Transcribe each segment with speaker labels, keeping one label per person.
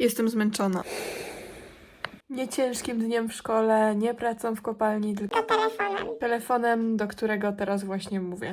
Speaker 1: Jestem zmęczona. Nie ciężkim dniem w szkole, nie pracą w kopalni, tylko
Speaker 2: telefonem.
Speaker 1: telefonem, do którego teraz właśnie mówię.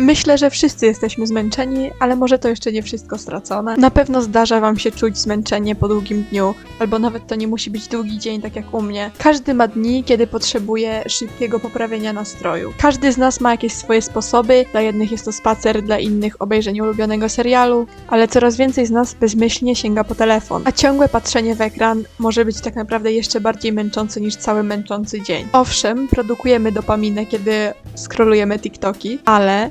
Speaker 3: Myślę, że wszyscy jesteśmy zmęczeni, ale może to jeszcze nie wszystko stracone. Na pewno zdarza Wam się czuć zmęczenie po długim dniu, albo nawet to nie musi być długi dzień, tak jak u mnie. Każdy ma dni, kiedy potrzebuje szybkiego poprawienia nastroju. Każdy z nas ma jakieś swoje sposoby. Dla jednych jest to spacer, dla innych obejrzenie ulubionego serialu, ale coraz więcej z nas bezmyślnie sięga po telefon. A ciągłe patrzenie w ekran może być tak naprawdę jeszcze bardziej męczące niż cały męczący dzień. Owszem, produkujemy dopaminę, kiedy scrollujemy TikToki, ale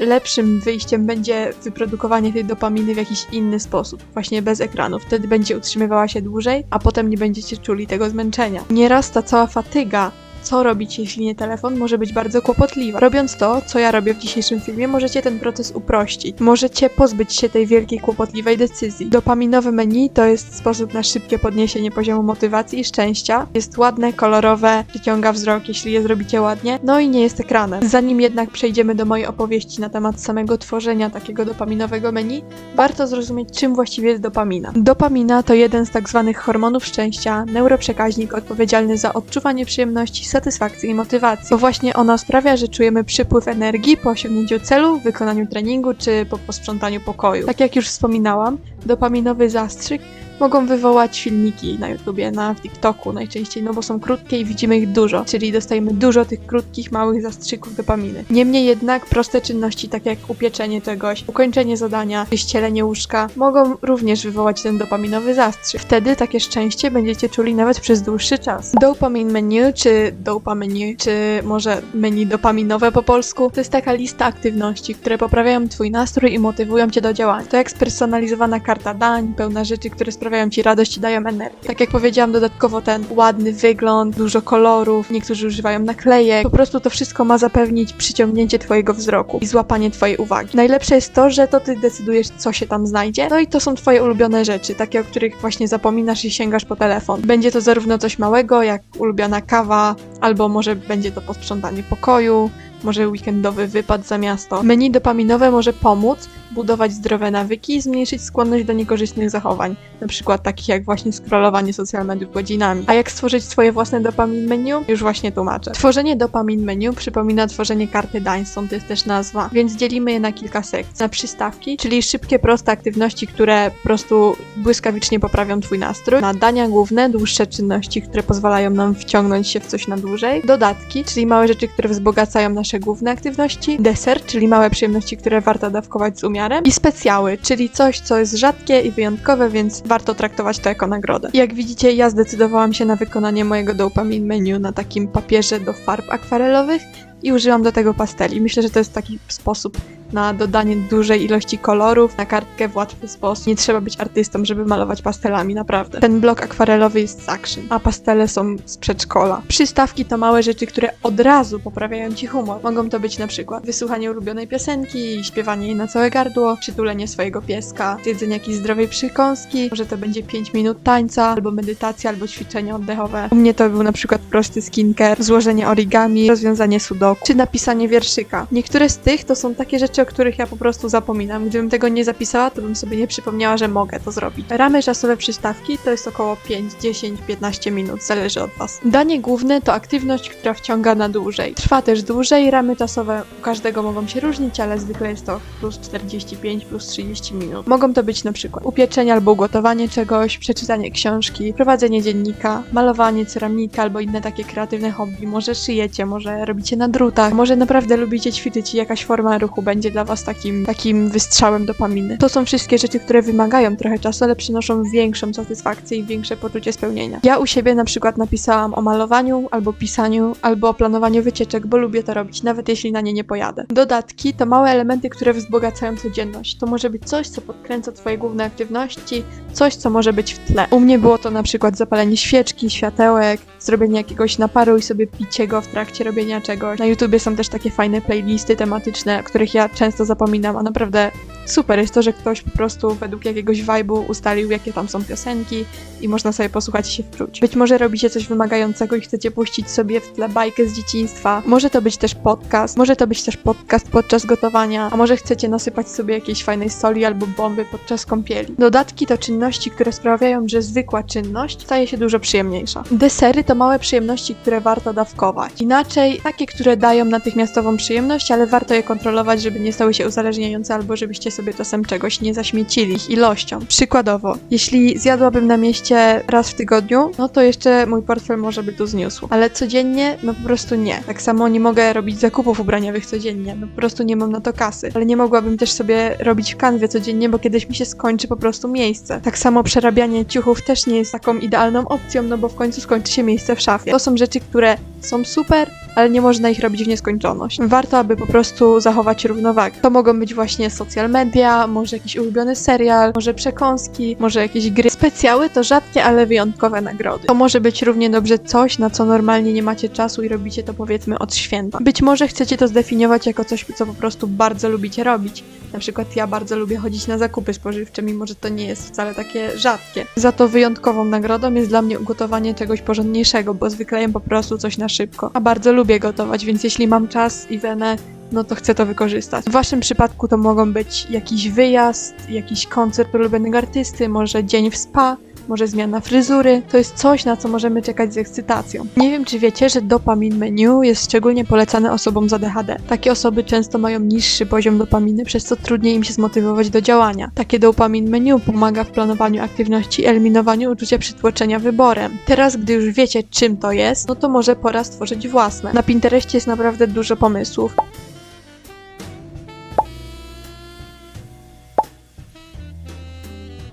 Speaker 3: lepszym wyjściem będzie wyprodukowanie tej dopaminy w jakiś inny sposób, właśnie bez ekranu. Wtedy będzie utrzymywała się dłużej, a potem nie będziecie czuli tego zmęczenia. Nieraz ta cała fatyga, co robić, jeśli nie telefon, może być bardzo kłopotliwa. Robiąc to, co ja robię w dzisiejszym filmie, możecie ten proces uprościć. Możecie pozbyć się tej wielkiej, kłopotliwej decyzji. Dopaminowe menu to jest sposób na szybkie podniesienie poziomu motywacji i szczęścia. Jest ładne, kolorowe, przyciąga wzrok, jeśli je zrobicie ładnie, no i nie jest ekranem. Zanim jednak przejdziemy do mojej opowieści na temat samego tworzenia takiego dopaminowego menu, warto zrozumieć, czym właściwie jest dopamina. Dopamina to jeden z tak zwanych hormonów szczęścia, neuroprzekaźnik odpowiedzialny za odczuwanie przyjemności, satysfakcji i motywacji. Bo właśnie ona sprawia, że czujemy przypływ energii po osiągnięciu celu, wykonaniu treningu czy po posprzątaniu pokoju. Tak jak już wspominałam, dopaminowy zastrzyk mogą wywołać filmiki na YouTubie, na TikToku najczęściej, no bo są krótkie i widzimy ich dużo, czyli dostajemy dużo tych krótkich, małych zastrzyków dopaminy. Niemniej jednak proste czynności, tak jak upieczenie czegoś, ukończenie zadania, ścielenie łóżka, mogą również wywołać ten dopaminowy zastrzyk. Wtedy takie szczęście będziecie czuli nawet przez dłuższy czas. Dopamine menu, czy dopa menu, czy może menu dopaminowe po polsku, to jest taka lista aktywności, które poprawiają twój nastrój i motywują cię do działania. To jak spersonalizowana karta dań, pełna rzeczy, które sprawiają ci radość i dają energię. Tak jak powiedziałam, dodatkowo ten ładny wygląd, dużo kolorów, niektórzy używają naklejek. Po prostu to wszystko ma zapewnić przyciągnięcie twojego wzroku i złapanie twojej uwagi. Najlepsze jest to, że to ty decydujesz, co się tam znajdzie. No i to są twoje ulubione rzeczy, takie, o których właśnie zapominasz i sięgasz po telefon. Będzie to zarówno coś małego, jak ulubiona kawa, albo może będzie to posprzątanie pokoju, może weekendowy wypad za miasto. Menu dopaminowe może pomóc budować zdrowe nawyki i zmniejszyć skłonność do niekorzystnych zachowań, przykład takich jak właśnie scrollowanie social mediów godzinami. A jak stworzyć swoje własne dopamin menu? Już właśnie tłumaczę. Tworzenie dopamin menu przypomina tworzenie karty dań, stąd jest też nazwa, więc dzielimy je na kilka sekcji. Na przystawki, czyli szybkie, proste aktywności, które po prostu błyskawicznie poprawią twój nastrój. Na dania główne, dłuższe czynności, które pozwalają nam wciągnąć się w coś na dłużej. Dodatki, czyli małe rzeczy, które wzbogacają nasze główne aktywności. Deser, czyli małe przyjemności, które warto dawkować z umiarem. I specjały, czyli coś, co jest rzadkie i wyjątkowe, więc warto traktować to jako nagrodę. Jak widzicie, ja zdecydowałam się na wykonanie mojego dopamine menu na takim papierze do farb akwarelowych i użyłam do tego pasteli. Myślę, że to jest taki sposób na dodanie dużej ilości kolorów na kartkę w łatwy sposób. Nie trzeba być artystą, żeby malować pastelami, naprawdę. Ten blok akwarelowy jest z Action, a pastele są z przedszkola. Przystawki to małe rzeczy, które od razu poprawiają ci humor. Mogą to być na przykład wysłuchanie ulubionej piosenki, śpiewanie jej na całe gardło, przytulenie swojego pieska, jedzenie jakiejś zdrowej przykąski, może to będzie 5 minut tańca, albo medytacja, albo ćwiczenie oddechowe. U mnie to był na przykład prosty skincare, złożenie origami, rozwiązanie sudoku, czy napisanie wierszyka. Niektóre z tych to są takie rzeczy, o których ja po prostu zapominam. Gdybym tego nie zapisała, to bym sobie nie przypomniała, że mogę to zrobić. Ramy czasowe przystawki to jest około 5, 10, 15 minut, zależy od Was. Danie główne to aktywność, która wciąga na dłużej. Trwa też dłużej, ramy czasowe u każdego mogą się różnić, ale zwykle jest to plus 45, plus 30 minut. Mogą to być na przykład upieczenie albo ugotowanie czegoś, przeczytanie książki, prowadzenie dziennika, malowanie, ceramika albo inne takie kreatywne hobby. Może szyjecie, może robicie na drutach, może naprawdę lubicie ćwiczyć i jakaś forma ruchu będzie dla Was takim, takim wystrzałem dopaminy. To są wszystkie rzeczy, które wymagają trochę czasu, ale przynoszą większą satysfakcję i większe poczucie spełnienia. Ja u siebie na przykład napisałam o malowaniu, albo pisaniu, albo o planowaniu wycieczek, bo lubię to robić, nawet jeśli na nie nie pojadę. Dodatki to małe elementy, które wzbogacają codzienność. To może być coś, co podkręca Twoje główne aktywności, coś, co może być w tle. U mnie było to na przykład zapalenie świeczki, światełek, zrobienie jakiegoś naparu i sobie picie go w trakcie robienia czegoś. Na YouTubie są też takie fajne playlisty tematyczne, których ja często zapominam, a naprawdę super jest to, że ktoś po prostu według jakiegoś vibe'u ustalił, jakie tam są piosenki i można sobie posłuchać i się wczuć. Być może robicie coś wymagającego i chcecie puścić sobie w tle bajkę z dzieciństwa. Może to być też podcast, może to być też podcast podczas gotowania, a może chcecie nasypać sobie jakiejś fajnej soli albo bomby podczas kąpieli. Dodatki to czynności, które sprawiają, że zwykła czynność staje się dużo przyjemniejsza. Desery to małe przyjemności, które warto dawkować. Inaczej takie, które dają natychmiastową przyjemność, ale warto je kontrolować, żeby nie stały się uzależniające albo żebyście sobie czasem czegoś nie zaśmiecili ich ilością. Przykładowo, jeśli zjadłabym na mieście raz w tygodniu, no to jeszcze mój portfel może by tu zniósł. Ale codziennie, no po prostu nie. Tak samo nie mogę robić zakupów ubraniowych codziennie, no po prostu nie mam na to kasy. Ale nie mogłabym też sobie robić w kanwie codziennie, bo kiedyś mi się skończy po prostu miejsce. Tak samo przerabianie ciuchów też nie jest taką idealną opcją, no bo w końcu skończy się miejsce w szafie. To są rzeczy, które są super, ale nie można ich robić w nieskończoność. Warto, aby po prostu zachować równowagę. To mogą być właśnie social media, może jakiś ulubiony serial, może przekąski, może jakieś gry. Specjały to rzadkie, ale wyjątkowe nagrody. To może być równie dobrze coś, na co normalnie nie macie czasu i robicie to powiedzmy od święta. Być może chcecie to zdefiniować jako coś, co po prostu bardzo lubicie robić. Na przykład ja bardzo lubię chodzić na zakupy spożywcze, mimo że to nie jest wcale takie rzadkie. Za to wyjątkową nagrodą jest dla mnie ugotowanie czegoś porządniejszego, bo zwykle jem po prostu coś na szybko. A bardzo lubię gotować, więc jeśli mam czas i wenę, no to chcę to wykorzystać. W waszym przypadku to mogą być jakiś wyjazd, jakiś koncert ulubionego artysty, może dzień w spa, może zmiana fryzury. To jest coś, na co możemy czekać z ekscytacją. Nie wiem, czy wiecie, że dopamin menu jest szczególnie polecany osobom z ADHD. Takie osoby często mają niższy poziom dopaminy, przez co trudniej im się zmotywować do działania. Takie dopamin menu pomaga w planowaniu aktywności eliminowaniu uczucia przytłoczenia wyborem. Teraz, gdy już wiecie, czym to jest, no to może pora stworzyć własne. Na Pinterestie jest naprawdę dużo pomysłów.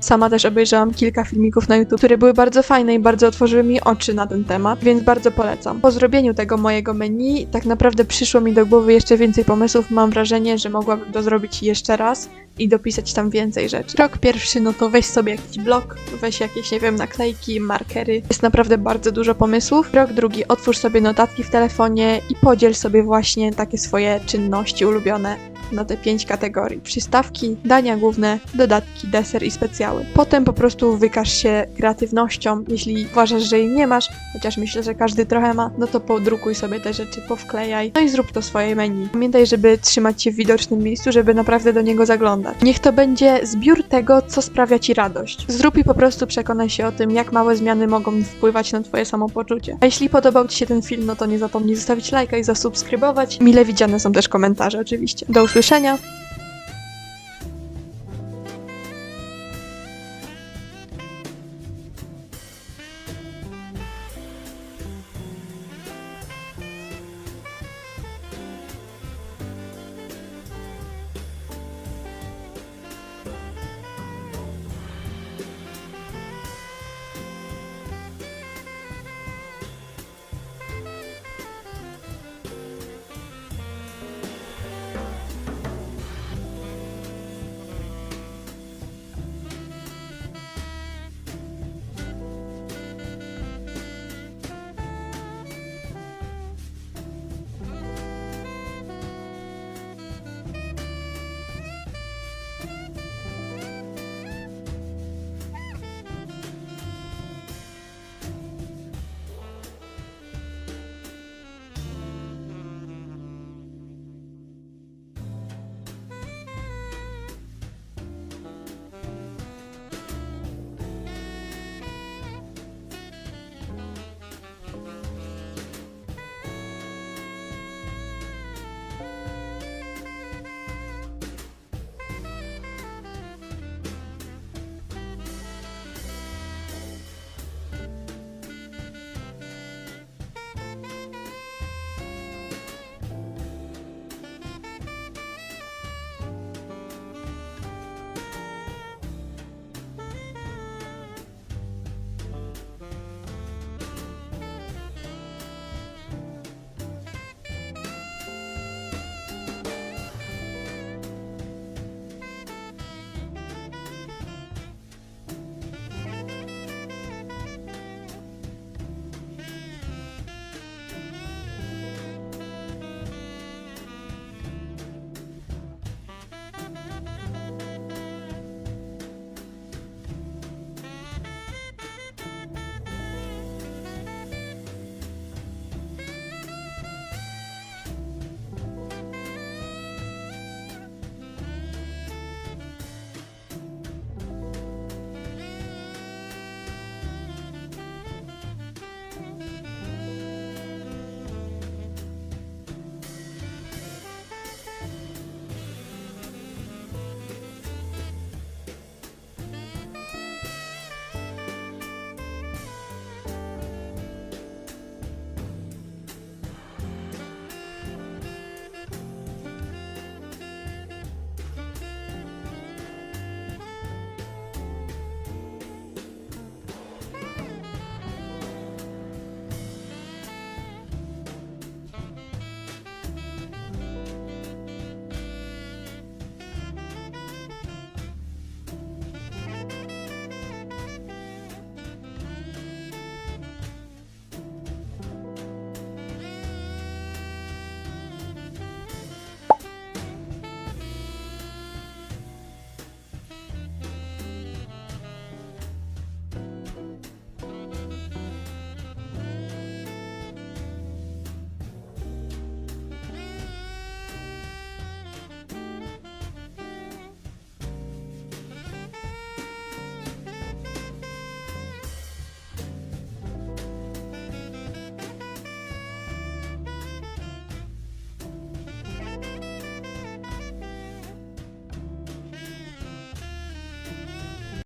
Speaker 3: Sama też obejrzałam kilka filmików na YouTube, które były bardzo fajne i bardzo otworzyły mi oczy na ten temat, więc bardzo polecam. Po zrobieniu tego mojego menu tak naprawdę przyszło mi do głowy jeszcze więcej pomysłów. Mam wrażenie, że mogłabym to zrobić jeszcze raz i dopisać tam więcej rzeczy. Krok pierwszy, no to weź sobie jakiś blok, weź jakieś, nie wiem, naklejki, markery. Jest naprawdę bardzo dużo pomysłów. Krok drugi, otwórz sobie notatki w telefonie i podziel sobie właśnie takie swoje czynności ulubione na te pięć kategorii. Przystawki, dania główne, dodatki, deser i specjały. Potem po prostu wykaż się kreatywnością. Jeśli uważasz, że jej nie masz, chociaż myślę, że każdy trochę ma, no to podrukuj sobie te rzeczy, powklejaj, no i zrób to swoje menu. Pamiętaj, żeby trzymać się w widocznym miejscu, żeby naprawdę do niego zaglądać. Niech to będzie zbiór tego, co sprawia ci radość. Zrób i po prostu przekonaj się o tym, jak małe zmiany mogą wpływać na twoje samopoczucie. A jeśli podobał ci się ten film, no to nie zapomnij zostawić lajka i zasubskrybować. Mile widziane są też komentarze oczywiście. Do usłyszenia!